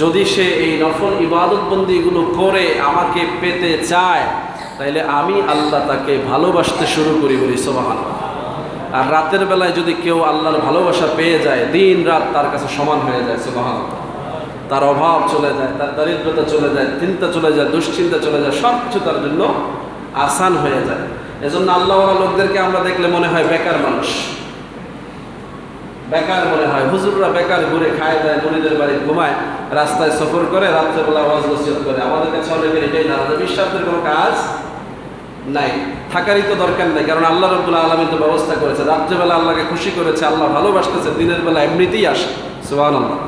যদি সে এই নফল ইবাদতবন্দিগুলো করে আমাকে পেতে চায়, তাইলে আমি আল্লাহ তাকে ভালোবাসতে শুরু করি বলি সোবাহান আর রাতের বেলায় যদি কেউ আল্লাহর ভালোবাসা পেয়ে যায়, দিন রাত তার কাছে সমান হয়ে যায় সোবাহান তার অভাব চলে যায়, তার দারিদ্রতা চলে যায়, চিন্তা চলে যায়, দুশ্চিন্তা চলে যায় সব কিছু তার জন্য আসান হয়ে যায়। এজন্য আল্লাহওয়ালা লোকদেরকে আমরা দেখলে মনে হয় বেকার মানুষ। বেকার মনে হয়। হুজুররা বেকার ঘুরে খায় দেয়, মুড়িদের বাড়ি ঘুমায়। রাস্তায় সফর করে রাত্রেবেলা ওয়াজ নসিহত করে। আমাদের কাছে অনেকের এটাই যে বিশ্বাসের কোনো কাজ নাই। থাকারই তো দরকার নেই, কারণ আল্লাহ রব্দুল্লাহ আলমী তো ব্যবস্থা করেছে। রাত্রেবেলা আল্লাহকে খুশি করেছে, আল্লাহ ভালোবাসতেছে, দিনের বেলা এমনিতেই আসে। সুবাহ আল্লাহ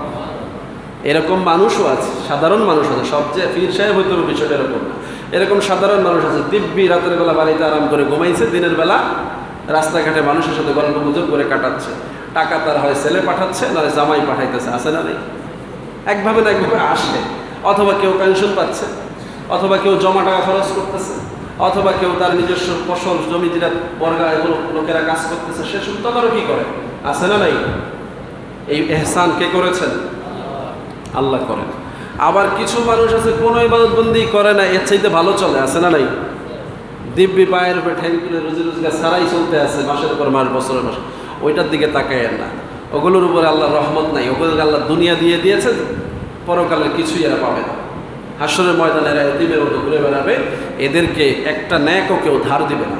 এরকম মানুষও আছে, সাধারণ মানুষ আছে। সবচেয়ে পীর সাহেব হইতে বিষয়টা এরকম এরকম সাধারণ মানুষ আছে, দিব্যি রাতের বেলা বাড়িতে আরাম করে ঘুমাইছে, দিনের বেলা রাস্তাঘাটে মানুষের সাথে গল্প গুজব করে কাটাচ্ছে। টাকা তার হয় ছেলে পাঠাচ্ছে না জামাই পাঠাইতেছে আসে না নেই? একভাবে না একভাবে আসে অথবা কেউ পেনশন পাচ্ছে, অথবা কেউ জমা টাকা খরচ করতেছে, অথবা কেউ তার নিজস্ব ফসল, জমি যেটা বর্গা এগুলো লোকেরা কাজ করতেছে, সে শুদ্ধ কি করে? আছে না নাই? এই এহসান কে করেছেন? আল্লাহ করেন। আবার কিছু মানুষ আছে, কোনো ইবাদতবন্দি করে না, এর চাইতে ভালো চলে, আছে না নাই? দিব্যি পায়ের উপরে ঠ্যাং তুলে রুজি রোজগার সারাই চলতে আছে, মাসের পর মাস, বছরের মাস। ওইটার দিকে তাকায় না। ওগুলোর উপরে আল্লাহ রহমত নাই। ওগুলোকে আল্লাহ দুনিয়া দিয়ে দিয়েছে পরকালের কিছুই এরা পাবে না। হাসরের ময়দানে এরা এতিমের মতো ঘুরে বেড়াবে, এদেরকে একটা ন্যাকও কেউ ধার দিবে না।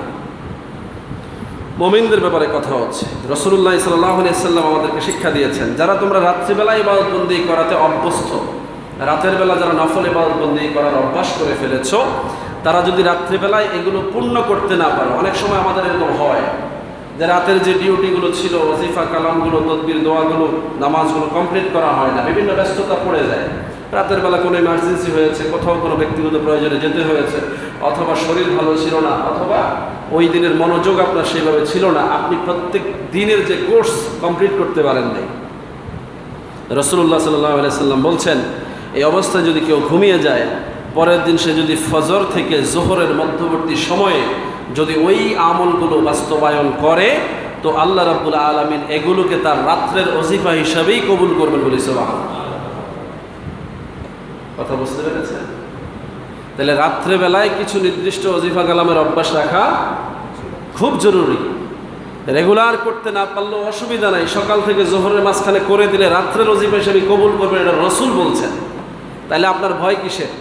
মোমিনদের ব্যাপারে কথা হচ্ছে। রসুল্লাহ সাল্লাহ সাল্লাম আমাদেরকে শিক্ষা দিয়েছেন, যারা তোমরা রাত্রিবেলা ইবাদতবন্দি করাতে অভ্যস্ত, রাতের বেলা যারা নফল ইবাদতবন্দি করার অভ্যাস করে ফেলেছ, তারা যদি রাত্রিবেলায় এগুলো পূর্ণ করতে না পারো, অনেক সময় আমাদের এরকম হয়। যে রাতের যে ডিউটিগুলো ছিল ওজিফা কালামগুলো, তদবির, দোয়াগুলো, নামাজগুলো কমপ্লিট করা হয় না, বিভিন্ন ব্যস্ততা পড়ে যায়। রাতের বেলা কোনো ইমার্জেন্সি হয়েছে, কোথাও কোনো ব্যক্তিগত প্রয়োজনে যেতে হয়েছে, অথবা শরীর ভালো ছিল না, অথবা ওই দিনের মনোযোগ আপনার সেইভাবে ছিল না, আপনি প্রত্যেক দিনের যে কোর্স কমপ্লিট করতে পারেন নাই রসুল্লাহ সাল্লাহ সাল্লাম বলছেন, এই অবস্থায় যদি কেউ ঘুমিয়ে যায়, পরের দিন সে যদি ফজর থেকে জোহরের মধ্যবর্তী সময়ে যদি ওই আমলগুলো বাস্তবায়ন করে, তো আল্লাহ রাবুল আলমিন এগুলোকে তার রাত্রের অজিফা হিসাবেই কবুল করবেন বলে সবাহ কথা বুঝতে পেরেছেন? তাহলে রাত্রেবেলায় কিছু নির্দিষ্ট অজিফা কালামের অভ্যাস রাখা খুব জরুরি। রেগুলার করতে না পারলেও অসুবিধা নাই, সকাল থেকে জোহরের মাঝখানে করে দিলে রাত্রের অজিফা হিসেবে কবুল করবেন, এটা রসুল বলছেন। তাহলে আপনার ভয় কিসের?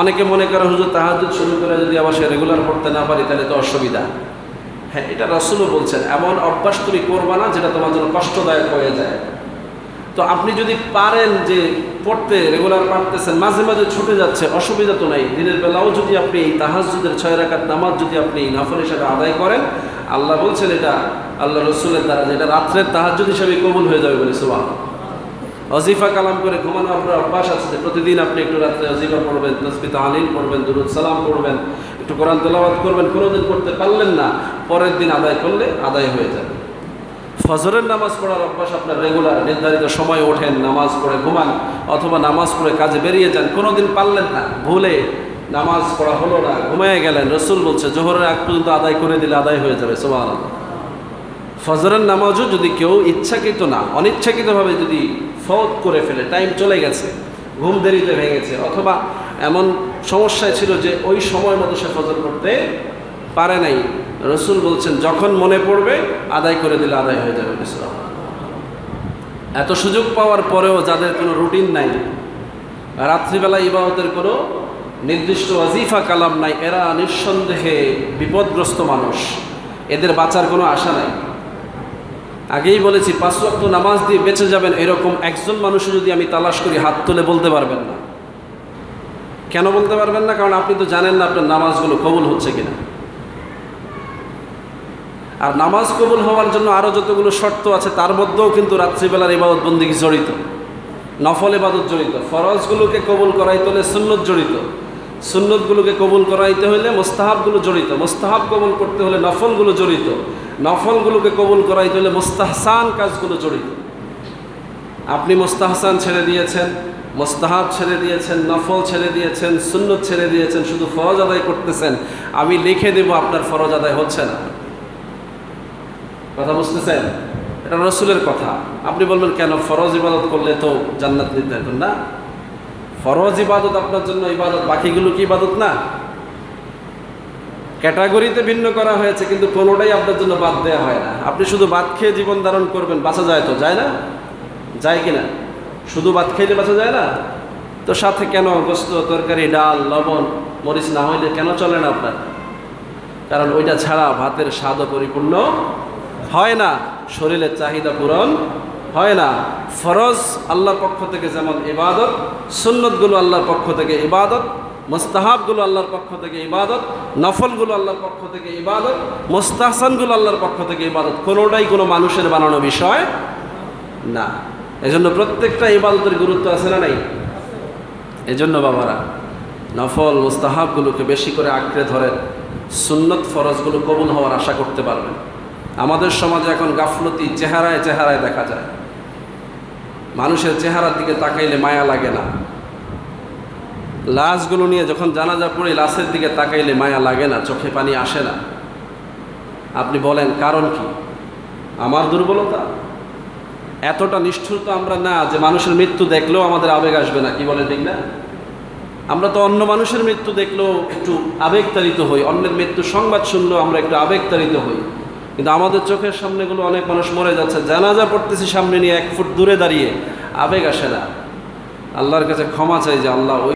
অনেকে মনে করে, হুজুর তাহাজুদ শুরু করে যদি আবার সে রেগুলার করতে না পারি, তাহলে তো অসুবিধা। হ্যাঁ এটা রসুলও বলছেন, এমন অভ্যাস তুমি করবা না, যেটা তোমার জন্য কষ্টদায়ক হয়ে যায়। তো আপনি যদি পারেন যে পড়তে রেগুলার পারতেছেন, মাঝে মাঝে ছুটে যাচ্ছে, অসুবিধা তো নাই। দিনের বেলাও যদি আপনি এই তাহাজুদের ছয় রাখার নামাজ যদি আপনি নফল হিসাবে আদায় করেন, আল্লাহ বলছেন এটা আল্লাহ রসুলের দ্বারা, যেটা রাত্রের তাহাজুদ হিসাবে কবুল হয়ে যাবে বলে সুবাহ অজিফা কালাম করে ঘুমানো আপনার অভ্যাস আছে প্রতিদিন আপনি একটু রাত্রে অজিফা পড়বেন তসবিতা আলিল পড়বেন, দুরুদ, সালাম পড়বেন, একটু কোরআন তেলাওয়াত করবেন, কোনোদিন করতে পারলেন না, পরের দিন আদায় করলে আদায় হয়ে যাবে। ফজরের নামাজ পড়ার অভ্যাস আপনার রেগুলার নির্ধারিত সময় ওঠেন, নামাজ পড়ে ঘুমান, অথবা নামাজ পড়ে কাজে বেরিয়ে যান, কোনোদিন পারলেন না, ভুলে নামাজ পড়া হলো না, ঘুমিয়ে গেলেন, রসুল বলছে, জোহরের আগ পর্যন্ত আদায় করে দিলে আদায় হয়ে যাবে সোমান ফজরের নামাজও যদি কেউ ইচ্ছাকৃত না, অনিচ্ছাকৃতভাবে যদি ফৌত করে ফেলে টাইম চলে গেছে, ঘুম দেরিতে ভেঙেছে অথবা এমন সমস্যায় ছিল যে ওই সময় মতো সে ফজর করতে পারে নাই, রসুল বলছেন, যখন মনে পড়বে, আদায় করে দিলে আদায় হয়ে যাবে। ইসলাম এত সুযোগ পাওয়ার পরেও যাদের কোনো রুটিন নাই, রাত্রিবেলা ইবাহতের কোনো নির্দিষ্ট ওয়াজিফা, কালাম নাই, এরা নিঃসন্দেহে বিপদগ্রস্ত মানুষ, এদের বাঁচার কোনো আশা নাই। আগেই বলেছি, পাঁচ ওয়াক্ত নামাজ দিয়ে বেঁচে যাবেন এরকম একজন মানুষ যদি আমি তালাশ করি, হাত তুলে বলতে পারবেন না। কেন বলতে পারবেন না? কারণ আপনি তো জানেন না আপনার নামাজগুলো কবুল হচ্ছে কিনা। আর নামাজ কবুল হওয়ার জন্য আরও যতগুলো শর্ত আছে, তার মধ্যেও কিন্তু রাত্রিবেলার ইবাদত বন্দিগি জড়িত। নফল ইবাদত জড়িত। ফরজগুলোকে কবুল করাইতে হলে সুন্নত জড়িত। সুন্নতগুলোকে কবুল করাইতে হলে মোস্তাহাবগুলো জড়িত। মোস্তাহাব কবুল করতে হলে নফলগুলো জড়িত। নফলগুলোকে কবুল করাইতে হলে মোস্তাহসান কাজগুলো জড়িত। আপনি মোস্তাহসান ছেড়ে দিয়েছেন, মোস্তাহাব ছেড়ে দিয়েছেন, নফল ছেড়ে দিয়েছেন, সুন্নত ছেড়ে দিয়েছেন, শুধু ফরজ আদায় করতেছেন, আমি লিখে দেব আপনার ফরজ আদায় হচ্ছে না। কথা বুঝতেছেন? এটা রসুলের কথা। আপনি বলবেন, কেন ফরজ ইবাদত করলে তো জান্নাত নির্ধারিত না? ফরজ ইবাদত আপনার জন্য ইবাদত, বাকিগুলো কি ইবাদত না? ক্যাটাগরিতে ভিন্ন করা হয়েছে, কিন্তু কোনোটাই আপনার জন্য বাদ দেওয়া হয় না। আপনি শুধু ভাত খেয়ে জীবন ধারণ করবেন, বাঁচা যায় তো, যায় না? যায় কি না? শুধু ভাত খেলে বাঁচা যায় না? তো সাথে কেন গোস্ত, তরকারি, ডাল, লবণ, মরিচ না হইলে কেন চলে না আপনার? কারণ ওইটা ছাড়া ভাতের স্বাদও পরিপূর্ণ হয় না, শরীরের চাহিদা পূরণ হয় না। ফরজ আল্লাহর পক্ষ থেকে যেমন ইবাদত, সুন্নতগুলো আল্লাহর পক্ষ থেকে ইবাদত মোস্তাহাবগুলো আল্লাহর পক্ষ থেকে ইবাদত, নফলগুলো আল্লাহর পক্ষ থেকে ইবাদত, মোস্তাহসানগুলো আল্লাহর পক্ষ থেকে ইবাদত। কোনোটাই কোনো মানুষের বানানো বিষয় না। এজন্য প্রত্যেকটা ইবাদতের গুরুত্ব আছে না নাই? এজন্য বাবারা, নফল, মুস্তাহাবগুলোকে বেশি করে আঁকড়ে ধরেন। সুন্নত ফরজগুলো কবুল হওয়ার আশা করতে পারবেন। আমাদের সমাজে এখন গাফলতি চেহারায় চেহারায় দেখা যায়। মানুষের চেহারার দিকে তাকাইলে মায়া লাগে না। লাশগুলো নিয়ে যখন জানাজা পড়ে লাশের দিকে তাকাইলে মায়া লাগে না, চোখে পানি আসে না। আপনি বলেন, কারণ কি? আমার দুর্বলতা? এতটা নিষ্ঠুর তো আমরা না যে মানুষের মৃত্যু দেখলেও আমাদের আবেগ আসবে না, কি বলে ঠিক না? আমরা তো অন্য মানুষের মৃত্যু দেখলেও একটু আবেগতাড়িত হই, অন্যের মৃত্যু সংবাদ শুনলেও আমরা একটু আবেগতাড়িত হই। কিন্তু আমাদের চোখের সামনেগুলো অনেক মানুষ মরে যাচ্ছে, জানাজা পড়তেছি সামনে নিয়ে এক ফুট দূরে দাঁড়িয়ে, আবেগ আসে না। আল্লাহর কাছে ক্ষমা চাই যে আল্লাহ ওই